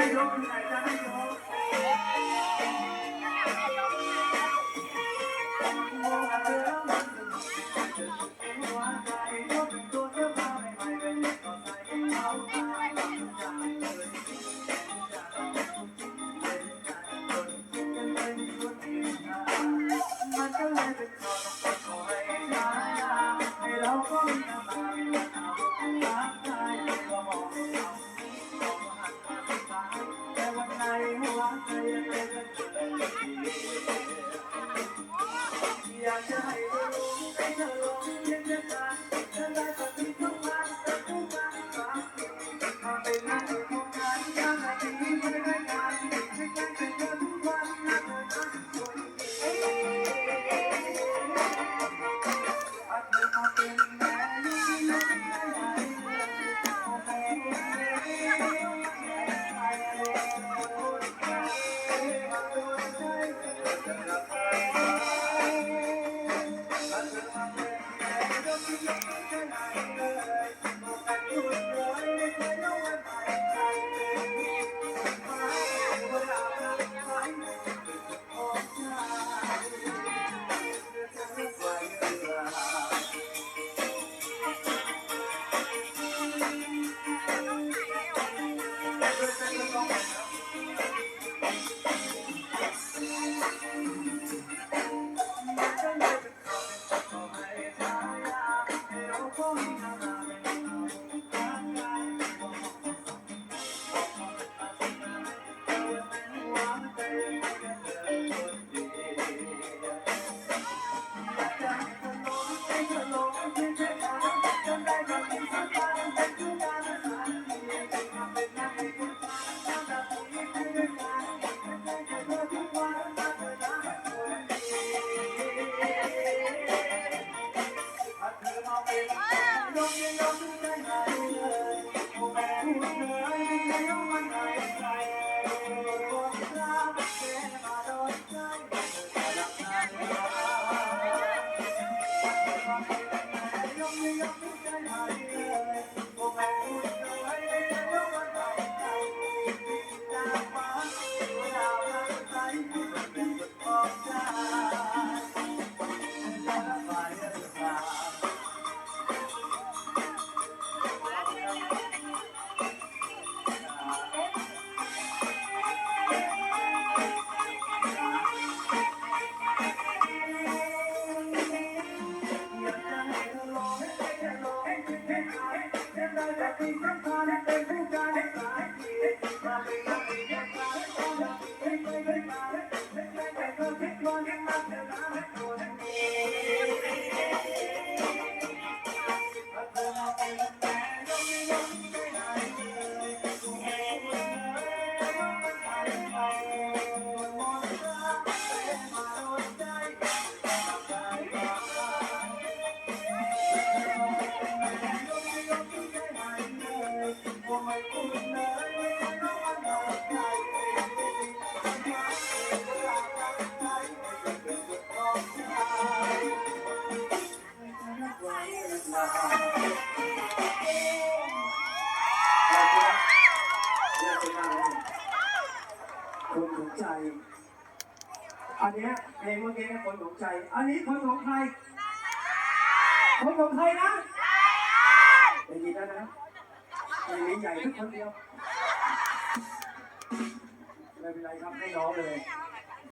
加油奶奶加油 Oh! อันนี้เพลงเมื่อกี้นคนของใจ อันนี้คนของใคร คนของใครนะได้ยินแล้วนะใหญ่ใหญ่ทุกคนเดียวไม่เป็นไรครับให้น้องเลย